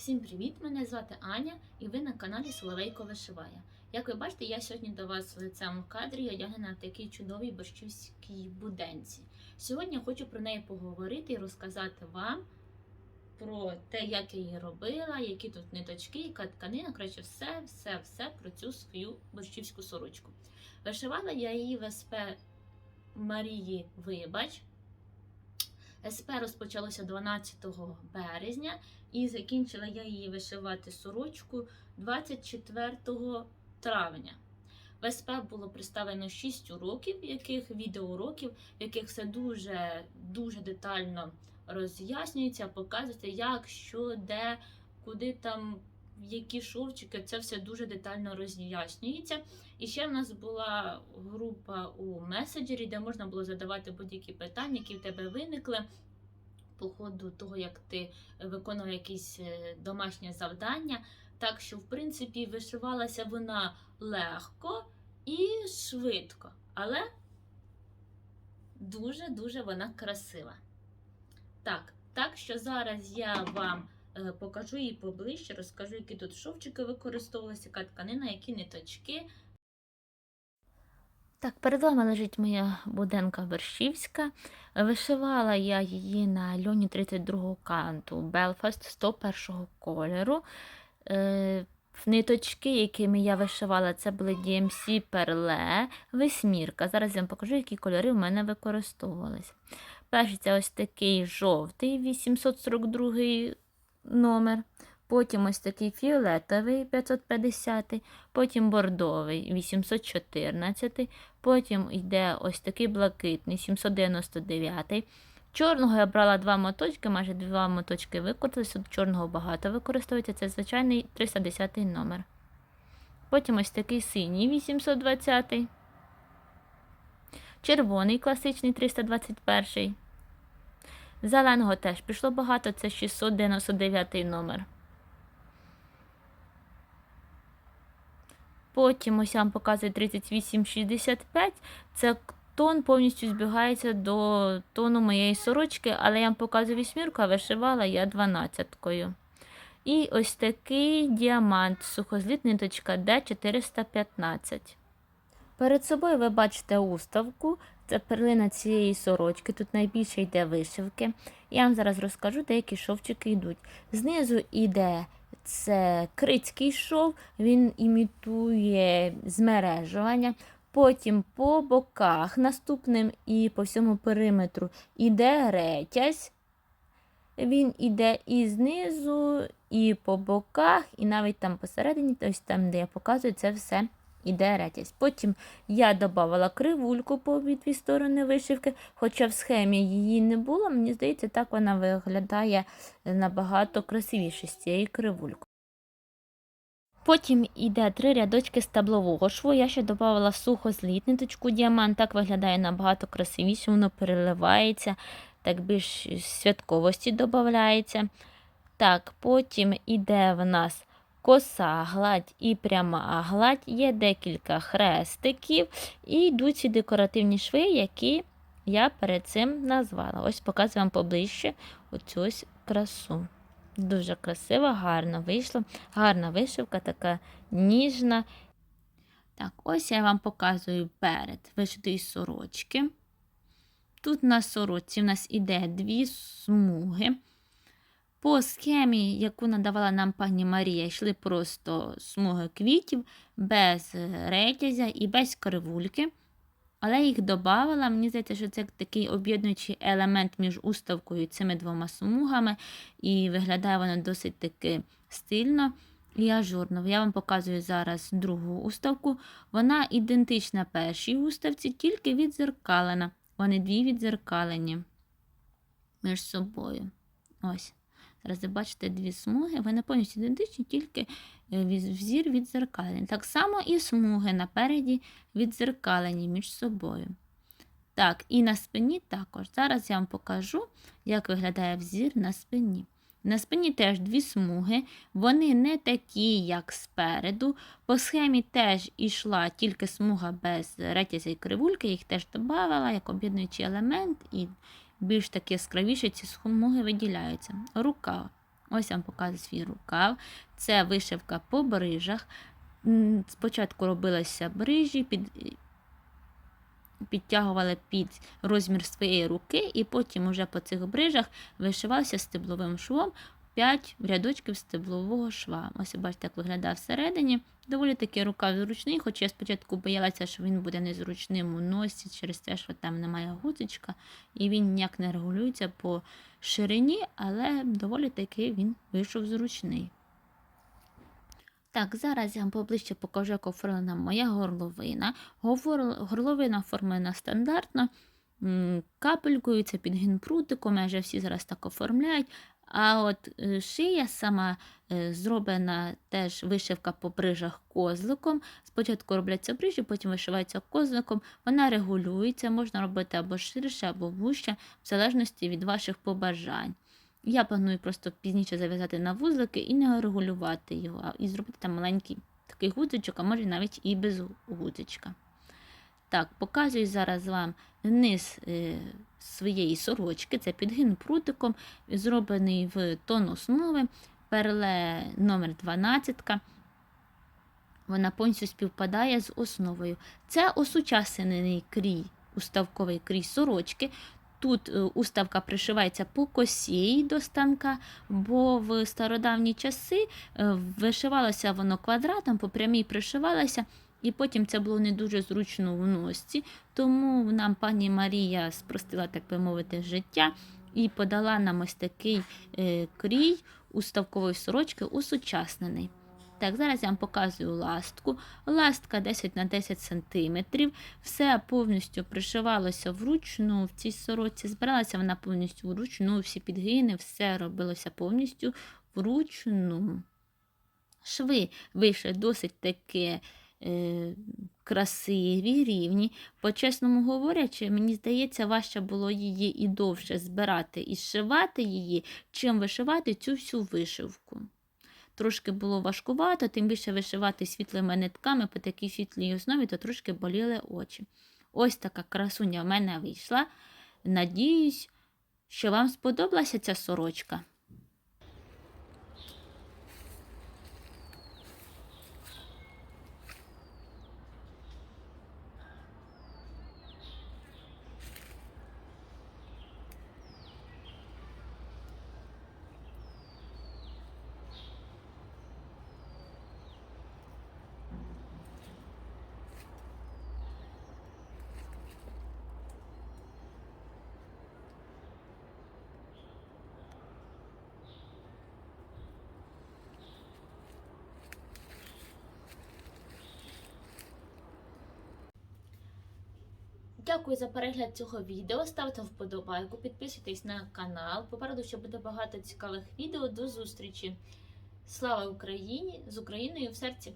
Всім привіт! Мене звати Аня і ви на каналі Соловейко Вишиває. Як ви бачите, я сьогодні до вас лицем в кадрі одягнена на такій чудовій борщівській буденці. Сьогодні я хочу про неї поговорити і розказати вам про те, як я її робила, які тут ниточки, яка тканина, коротше, все, все, все про цю свою борщівську сорочку. Вишивала я її в СП Марії Вибач. СП розпочалося 12 березня і закінчила я її вишивати сорочку 24 травня. В СП було представлено 6 уроків, яких відеоуроків, в яких все дуже дуже детально роз'яснюється, показується, як, що, де, куди там, які шовчики. Це все дуже детально роз'яснюється. І ще в нас була група у меседжері, де можна було задавати будь-які питання, які в тебе виникли по ходу того, як ти виконував якісь е, домашнє завдання. Так що, в принципі, вишивалася вона легко і швидко, але дуже-дуже вона красива. Так, так що зараз я вам покажу її поближче, розкажу, які тут шовчики використовувалися, яка тканина, які ниточки. Так, перед вами лежить моя буденка Вершівська. Вишивала я її на льоні 32 канту Белфаст 101 кольору. Е, Ниточки, якими я вишивала, це були DMC Перле, Весьмірка. Зараз я вам покажу, які кольори в мене використовувалися. Перший це ось такий жовтий 842 номер. Потім ось такий фіолетовий 550, потім бордовий 814, потім йде ось такий блакитний 799. Чорного я брала два моточки, майже два моточки використалися, чорного багато використовується, це звичайний 310 номер. Потім ось такий синій 820, червоний класичний 321. Зеленого теж пішло багато, це 699 номер. Потім ось я вам показую 3865. Це тон повністю збігається до тону моєї сорочки, але я вам показую вісьмірку, а вишивала я 12-кою. І ось такий діамант, сухозліт ниточка D415. Перед собою ви бачите уставку, це перлина цієї сорочки. Тут найбільше йде вишивки. Я вам зараз розкажу, деякі шовчики йдуть. Знизу йде це крицький шов, він імітує змережування. Потім по боках наступним і по всьому периметру іде ретязь. Він іде і знизу, і по боках, і навіть там посередині, ось там, де я показую, це все іде ретязь. Потім я додавала кривульку по обидві сторони вишивки, хоча в схемі її не було, мені здається, так вона виглядає набагато красивіше з цією кривулькою. Потім йде три рядочки з таблового шву. Я ще додавала сухозліт ниточку діамант. Так виглядає набагато красивіше, воно переливається, так більш святковості додається. Так, потім іде в нас коса гладь і пряма гладь, є декілька хрестиків, і йдуть ці декоративні шви, які я перед цим назвала. Ось показую вам поближче оцю ось красу. Дуже красиво, гарно вийшло. Гарна вишивка, така ніжна. Так, ось я вам показую перед вишитої сорочки. Тут на сорочці в нас іде дві смуги. По схемі, яку надавала нам пані Марія, йшли просто смуги квітів, без ретязя і без кривульки. Але їх додавала. Мені здається, що це такий об'єднуючий елемент між уставкою і цими двома смугами. І виглядає воно досить таки стильно і ажурно. Я вам показую зараз другу уставку. Вона ідентична першій уставці, тільки відзеркалена. Вони дві відзеркалені між собою. Ось. Зараз ви бачите дві смуги, вони повністю ідентичні, тільки взір відзеркалені. Так само і смуги напереді відзеркалені між собою. Так, і на спині також. Зараз я вам покажу, як виглядає взір на спині. На спині теж дві смуги, вони не такі, як спереду. По схемі теж йшла тільки смуга без ретязя і кривульки, їх теж додавала як об'єднуючий елемент, і більш такі яскравіше ці смуги виділяються. Рукав. Ось вам показую свій рукав. Це вишивка по брижах. Спочатку робилися брижі, під, підтягували під розмір своєї руки, і потім уже по цих брижах вишивався стебловим швом 5 рядочків стеблового шва. Ось бачите, як виглядає всередині. Доволі таки рукав зручний, хоча я спочатку боялася, що він буде незручним у носі через те, що там немає гудзичка, і він ніяк не регулюється по ширині, але доволі таки він вийшов зручний. Так, зараз я вам поближче покажу, як оформлена моя горловина. Горловина оформлена стандартно, капелькою, це під гінпрутиком, майже всі зараз так оформляють. А от е, шия сама е, зроблена теж вишивка по брижах козликом. Спочатку робляться брижі, потім вишивається козликом. Вона регулюється, можна робити або ширше, або вужче, в залежності від ваших побажань. Я планую просто пізніше зав'язати на вузлики і не регулювати його, і зробити там маленький такий гудзичок, а може навіть і без гудзичка. Так, показую зараз вам низ е, своєї сорочки. Це підгин прутиком, зроблений в тон основи, перле номер 12. Вона повністю співпадає з основою. Це осучаснений крій, уставковий крій сорочки. Тут е, уставка пришивається по косі до станка, бо в стародавні часи е, вишивалося воно квадратом, по прямій пришивалося, і потім це було не дуже зручно в носці. Тому нам пані Марія спростила, так би мовити, життя і подала нам ось такий е, крій уставкової сорочки усучаснений. Так, зараз я вам показую ластку. Ластка 10 на 10 см. Все повністю пришивалося вручну в цій сорочці. Збиралася вона повністю вручну, всі підгини, все робилося повністю вручну. Шви вийшли досить таки е, красиві, рівні. По-чесному говорячи, мені здається, важче було її і довше збирати і зшивати її, чим вишивати цю всю вишивку. Трошки було важкувато, тим більше вишивати світлими нитками по такій світлій основі, то трошки боліли очі. Ось така красуня в мене вийшла. Надіюсь, що вам сподобалася ця сорочка. Дякую за перегляд цього відео. Ставте вподобайку, підписуйтесь на канал. Попереду ще буде багато цікавих відео. До зустрічі! Слава Україні! З Україною в серці!